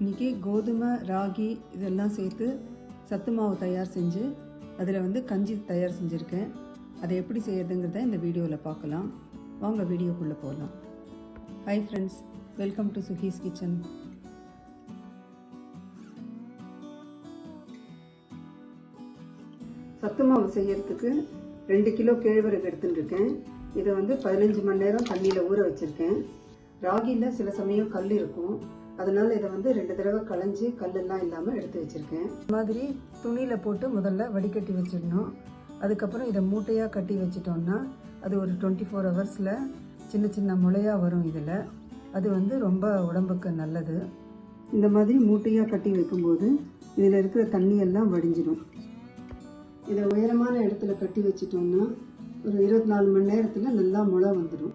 இன்றைக்கி கோதுமை ராகி இதெல்லாம் சேர்த்து சத்து மாவு தயார் செஞ்சு அதில் வந்து கஞ்சி தயார் செஞ்சுருக்கேன். அதை எப்படி செய்யறதுங்கிறத இந்த வீடியோவில் பார்க்கலாம். வாங்க வீடியோக்குள்ளே போகலாம் hi friends welcome to Suhi's kitchen சத்து மாவு செய்யறதுக்கு ரெண்டு கிலோ கேழ்வரகு எடுத்துட்டுருக்கேன் இதை வந்து பதினஞ்சு மணி நேரம் தண்ணியில் ஊற வச்சுருக்கேன். ராகியில் சில சமயம் கல் இருக்கும். அதனால இதை வந்து ரெண்டு தடவை களைஞ்சி கல்லெல்லாம் இல்லாமல் எடுத்து வச்சுருக்கேன். இந்த மாதிரி துணியில் போட்டு முதல்ல வடிகட்டி வச்சிடணும். அதுக்கப்புறம் இதை மூட்டையாக கட்டி வச்சிட்டோம்னா அது ஒரு டுவெண்ட்டி ஃபோர் ஹவர்ஸில் சின்ன சின்ன முளையாக வரும் இதில். அது வந்து ரொம்ப உடம்புக்கு நல்லது. இந்த மாதிரி மூட்டையாக கட்டி வைக்கும்போது இதில் இருக்கிற தண்ணி எல்லாம் வடிஞ்சிடும் இதை உயரமான இடத்துல கட்டி வச்சிட்டோம்னா ஒரு இருபத்தி நாலு மணி நேரத்தில் நல்லா முளை வந்துடும்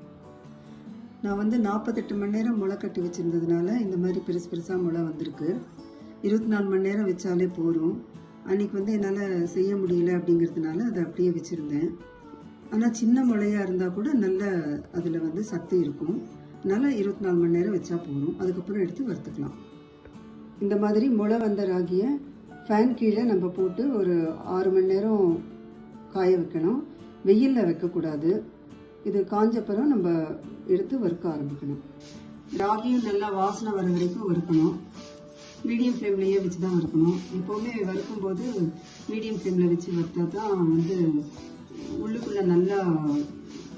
நான் வந்து நாற்பத்தெட்டு மணி நேரம் முளை கட்டி வச்சுருந்ததுனால இந்த மாதிரி பெருசு பெருசாக முளை வந்திருக்கு. இருபத்தி நாலு மணி நேரம் வச்சாலே போதும். அன்றைக்கி வந்து என்னால் செய்ய முடியல அப்படிங்கிறதுனால அதை அப்படியே வச்சுருந்தேன். ஆனால் சின்ன முளையாக இருந்தால் கூட நல்ல அதில் வந்து சத்து இருக்கும். அதனால் இருபத்தி நாலு மணி நேரம் வச்சா போதும். அதுக்கப்புறம் எடுத்து வறுத்துக்கலாம். இந்த மாதிரி முளை வந்த ராகியை ஃபேன் கீழே நம்ம போட்டு ஒரு ஆறு மணி நேரம் காய வைக்கணும். வெயிலில் வைக்கக்கூடாது. இது காஞ்சப்பறம் நம்ம எடுத்து வறுக்க ஆரம்பிக்கணும். ராகியும் நல்லா வாசனை வர வரைக்கும் வறுக்கணும். மீடியம் ஃப்ளேம்லேயே வச்சு தான் வறுக்கணும். எப்போவுமே வறுக்கும்போது மீடியம் ஃப்ளேமில் வச்சு வறுத்தா தான் வந்து உள்ளுக்குள்ளே நல்லா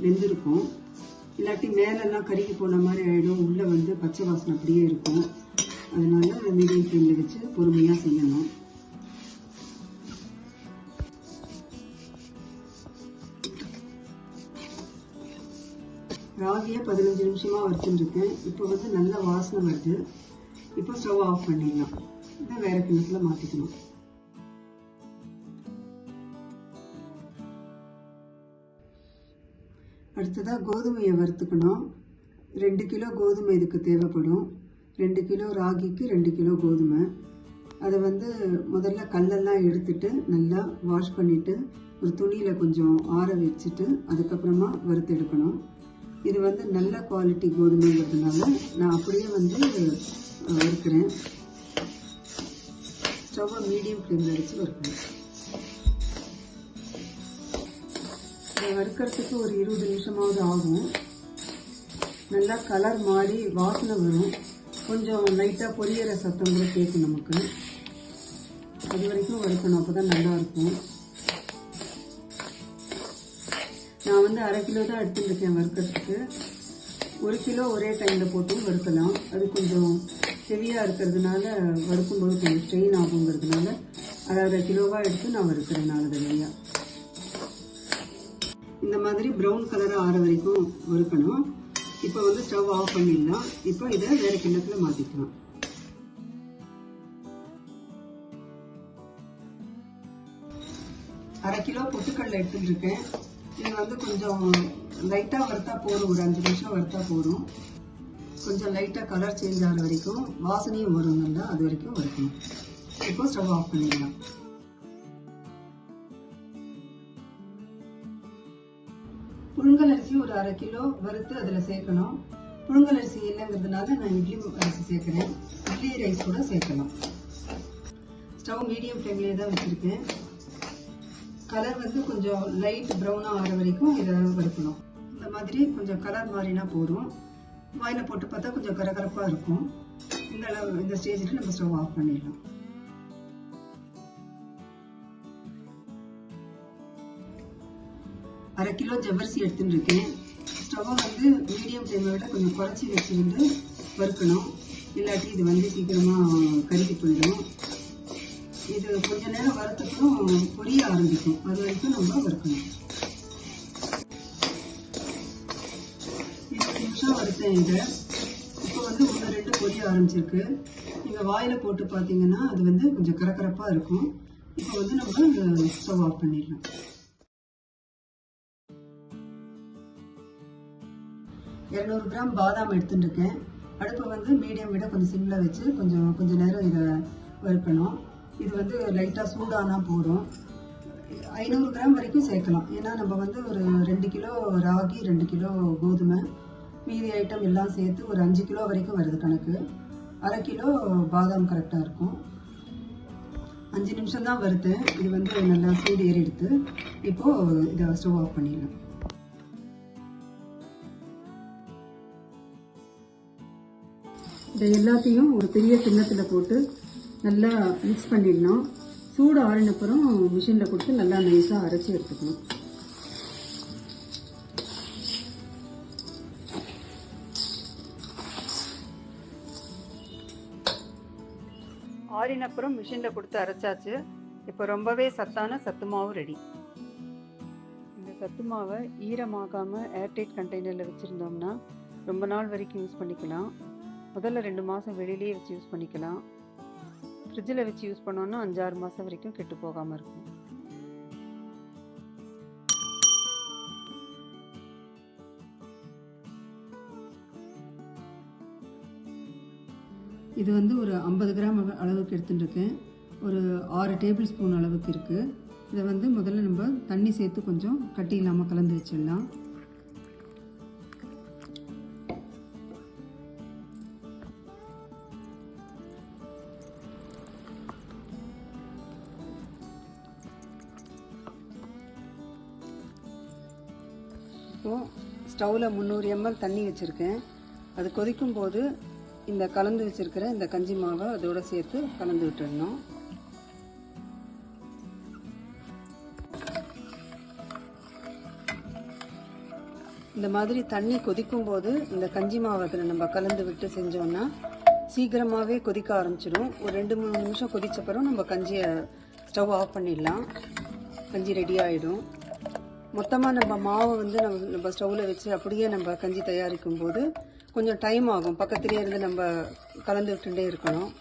வெந்திருக்கும். இல்லாட்டி மேலெல்லாம் கருகி போன மாதிரி ஆகிடும் உள்ளே வந்து பச்சை வாசனை அப்படியே இருக்கும். அதனால மீடியம் ஃப்ளேமில் வச்சு பொறுமையாக செய்யணும். ராகியை பதினஞ்சு நிமிஷமாக வச்சுருக்கேன் இப்போ வந்து நல்ல வாசனை வருது. இப்போ ஸ்டவ் ஆஃப் பண்ணிடலாம். இதை வேற கிணத்துல மாற்றிக்கணும் அடுத்ததாக கோதுமையை வறுத்துக்கணும். ரெண்டு கிலோ கோதுமை இதுக்கு தேவைப்படும். ரெண்டு கிலோ ராகிக்கு ரெண்டு கிலோ கோதுமை. அதை வந்து முதல்ல கல்லெல்லாம் எடுத்துட்டு நல்லா வாஷ் பண்ணிவிட்டு ஒரு துணியில் கொஞ்சம் ஆற வச்சுட்டு அதுக்கப்புறமா வறுத்து எடுக்கணும் இது வந்து நல்ல குவாலிட்டி கோதுமைங்கிறதுனால நான் அப்படியே வந்து வறுக்கிறேன். ஸ்டவ்வை மீடியம் ஃப்ளேமில் வச்சு வறுக்கிறேன். இதை வறுக்கிறதுக்கு ஒரு இருபது நிமிஷமாவது ஆகும். நல்லா கலர் மாறி வாசனை வரும். கொஞ்சம் லைட்டாக பொரியற சத்தம் கூட கேட்கும் நமக்கு. அது வரைக்கும் வறுக்கணும் அப்போ தான் நல்லாயிருக்கும் நான் வந்து அரை கிலோ தான் எடுத்துருக்கேன் வறுக்கிறதுக்கு. ஒரு கிலோ ஒரே டைமில் போட்டும் வறுக்கலாம். அது கொஞ்சம் ஹெவியாக இருக்கிறதுனால வறுக்கும்போது கொஞ்சம் ஸ்ட்ரெயின் ஆகுங்கிறதுனால அரை அரை கிலோவாக எடுத்து நான் வறுக்கிறேன் நாலு தடவையாக இந்த மாதிரி ப்ரௌன் கலராக ஆற வரைக்கும் வறுக்கணும். இப்போ வந்து ஸ்டவ் ஆஃப் பண்ணிடலாம். இப்போ இதை வேறு கிண்ணத்தில் மாற்றிக்கலாம் அரை கிலோ பொட்டுக்கடலை எடுத்துட்டு இருக்கேன் இது வந்து கொஞ்சம் லைட்டாக வறுத்தா போதும். ஒரு அஞ்சு நிமிஷம் வறுத்தா போதும். கொஞ்சம் லைட்டாக கலர் சேஞ்ச் ஆகிற வரைக்கும் வாசனையும் வரும் நல்லா. அது வரைக்கும் வறுக்கணும். இப்போ ஸ்டவ் ஆஃப் பண்ணிடலாம். புழுங்கல் அரிசி ஒரு அரை கிலோ வறுத்து அதில் சேர்க்கணும். புழுங்கல் அரிசி இல்லைங்கிறதுனால நான் இட்லி அரிசி சேர்க்குறேன். இட்லி ரைஸ் கூட சேர்க்கலாம். ஸ்டவ் மீடியம் ஃப்ளேம்லேயே தான் வச்சுருக்கேன். கலர் வந்து கொஞ்சம் லைட் ப்ரௌனாக ஆகிற வரைக்கும் இதை வறுக்கணும் இந்த மாதிரி கொஞ்சம் கலர் மாறினா போதும். வாயில் போட்டு பார்த்தா கொஞ்சம் கரகரப்பாக இருக்கும். இந்த அளவு இந்த ஸ்டேஜில் நம்ம ஸ்டவ் ஆஃப் பண்ணிடலாம். அரை கிலோ ஜவ்வரிசி எடுத்துன்னு இருக்கேன் ஸ்டவ்வை வந்து மீடியம் ஃப்ளேமை விட கொஞ்சம் குறைச்சி வச்சு வந்து வறுக்கணும். இல்லாட்டி இது வந்து சீக்கிரமாக கருகி போயிடும். இது கொஞ்ச நேரம் வறுத்தப்புறம் பொரிய ஆரம்பிக்கும். அது வரைக்கும் நம்ம வறுக்கணும். இருபது நிமிஷம் வறுத்தேன் இதை. இப்போ வந்து ஒன்று ரெண்டு பொரிய ஆரம்பிச்சிருக்கு. நீங்கள் வாயில் போட்டு பார்த்தீங்கன்னா அது வந்து கொஞ்சம் கரகரப்பாக இருக்கும். இப்போ வந்து நம்ம ஸ்டவ் ஆஃப் பண்ணிடலாம். இரநூறு கிராம் பாதாம் எடுத்துட்டுருக்கேன். அடுப்பை வந்து மீடியம் விட கொஞ்சம் சிம்மில் வச்சு கொஞ்சம் கொஞ்சம் நேரம் இதை வறுக்கணும். இது வந்து லைட்டாக சூடானா போதும். ஐநூறு கிராம் வரைக்கும் சேர்க்கலாம். ஏன்னா நம்ம வந்து ஒரு ரெண்டு கிலோ ராகி ரெண்டு கிலோ கோதுமை மீதி ஐட்டம் எல்லாம் சேர்த்து ஒரு அஞ்சு கிலோ வரைக்கும் வருது கணக்கு. அரை கிலோ பாதாம் கரெக்டாக இருக்கும். அஞ்சு நிமிஷம் தான் வருது. இது வந்து நல்லா சூடு ஏறி எடுத்து இப்போது இதை ஸ்டவ் ஆஃப் பண்ணிடலாம். இதை எல்லாத்தையும் ஒரு பெரிய கிண்ணத்தில் போட்டு நல்லா மிக்ஸ் பண்ணிடணும். சூடு ஆறினப்புறம் மிஷினில் கொடுத்து நல்லா நைஸாக அரைச்சி எடுத்துக்கணும். ஆறினப்புறம் மிஷினில் கொடுத்து அரைச்சாச்சு. இப்போ ரொம்பவே சத்தான சத்து மாவு ரெடி இந்த சத்து மாவை ஈரமாகாமல் ஏர்டைட் கண்டெய்னரில் வச்சுருந்தோம்னா ரொம்ப நாள் வரைக்கும் யூஸ் பண்ணிக்கலாம். முதல்ல ரெண்டு மாதம் வெளியிலேயே வச்சு யூஸ் பண்ணிக்கலாம். ஃப்ரிட்ஜில் வச்சு யூஸ் பண்ணோன்னா அஞ்சாறு மாதம் வரைக்கும் கெட்டு போகாமல் இருக்கும். இது வந்து ஒரு ஐம்பது கிராம் அளவுக்கு எடுத்துட்டுருக்கேன். ஒரு ஆறு டேபிள் ஸ்பூன் அளவுக்கு இருக்குது இதை வந்து முதல்ல நம்ம தண்ணி சேர்த்து கொஞ்சம் கட்டி இல்லாமல் கலந்து வச்சிடலாம். இப்போது ஸ்டவ்வில் முந்நூறு எம்எல் தண்ணி வச்சுருக்கேன். அது கொதிக்கும் போது இந்த கலந்து வச்சுருக்கிற இந்த கஞ்சி மாவை அதோட சேர்த்து கலந்து விட்டுடணும். இந்த மாதிரி தண்ணி கொதிக்கும் போது இந்த கஞ்சி மாவை அதில் நம்ம கலந்து விட்டு செஞ்சோம்னா சீக்கிரமாகவே கொதிக்க ஆரம்பிச்சிடும். ஒரு ரெண்டு மூணு நிமிஷம் கொதித்த பிறகு நம்ம கஞ்சியை ஸ்டவ் ஆஃப் பண்ணிடலாம். கஞ்சி ரெடி ஆகிடும் மொத்தமாக நம்ம மாவை வந்து நம்ம நம்ம ஸ்டவ்வில் வச்சு அப்படியே நம்ம கஞ்சி தயாரிக்கும் போது கொஞ்சம் டைம் ஆகும். பக்கத்துலேயே இருந்து நம்ம கலந்து விட்டுட்டே இருக்கணும்.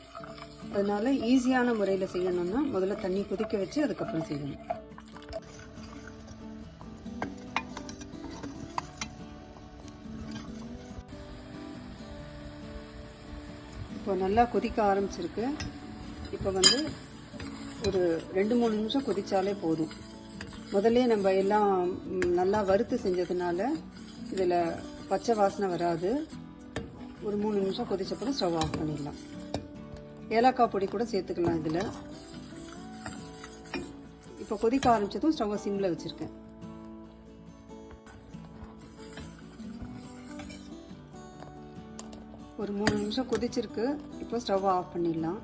அதனால் ஈஸியான முறையில் செய்யணும்னா முதல்ல தண்ணி கொதிக்க வச்சு அதுக்கப்புறம் செய்யணும். இப்போ நல்லா கொதிக்க ஆரம்பிச்சிருக்கு. இப்போ வந்து ஒரு ரெண்டு மூணு நிமிஷம் கொதித்தாலே போதும். முதல்ல நம்ம எல்லாம் நல்லா வறுத்து செஞ்சதுனால இதில் பச்சை வாசனை வராது. ஒரு மூணு நிமிஷம் கொதிச்சப்பறம் ஸ்டவ் ஆஃப் பண்ணிடலாம். ஏலக்காய் பொடி கூட சேர்த்துக்கலாம் இதில். இப்போ கொதிக்க ஆரம்பித்ததும் ஸ்டவ்வை சிம்மில் வச்சுருக்கேன். ஒரு மூணு நிமிஷம் கொதிச்சிருக்கு. இப்போ ஸ்டவ் ஆஃப் பண்ணிடலாம்.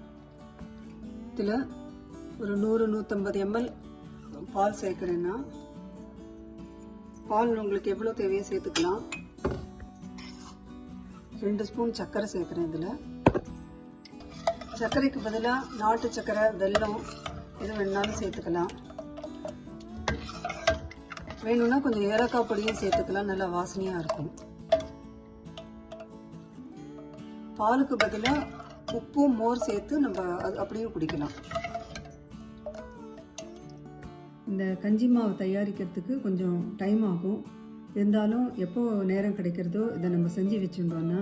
இதில் ஒரு நூறு நூற்றம்பது எம்எல் பால் சேர்க்குறேன்னா பால் உங்களுக்கு எவ்வளோ தேவையோ சேர்த்துக்கலாம். ரெண்டு ஸ்பூன் சர்க்கரை சேர்க்குறேன் இதில். சர்க்கரைக்கு பதிலாக நாட்டு சர்க்கரை வெல்லம் எது வேணாலும் சேர்த்துக்கலாம். வேணும்னா கொஞ்சம் ஏலக்காய் பொடியும் சேர்த்துக்கலாம் நல்லா வாசனையாக இருக்கும். பாலுக்கு பதிலாக உப்பும் மோர் சேர்த்து நம்ம அது அப்படியே குடிக்கலாம். இந்த கஞ்சி மாவு தயாரிக்கிறதுக்கு கொஞ்சம் டைம் ஆகும். இருந்தாலும் எப்போ நேரம் கிடைக்கிறதோ இதை நம்ம செஞ்சு வச்சுட்டோம்னா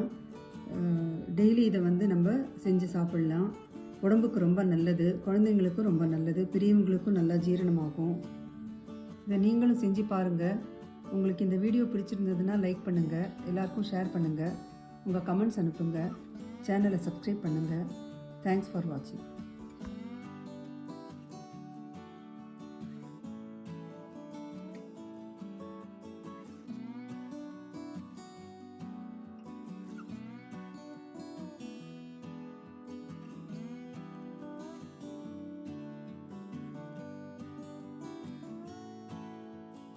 டெய்லி இதை வந்து நம்ம செஞ்சு சாப்பிட்லாம். உடம்புக்கு ரொம்ப நல்லது குழந்தைங்களுக்கும் ரொம்ப நல்லது பெரியவங்களுக்கும் நல்லா ஜீரணமாகும். இதை நீங்களும் செஞ்சு பாருங்கள் உங்களுக்கு இந்த வீடியோ பிடிச்சிருந்ததுன்னா லைக் பண்ணுங்கள் எல்லாருக்கும் ஷேர் பண்ணுங்கள் உங்கள் கமெண்ட்ஸ் அனுப்புங்க. சேனலை சப்ஸ்கிரைப் பண்ணுங்கள் தேங்க்ஸ் ஃபார் வாட்சிங்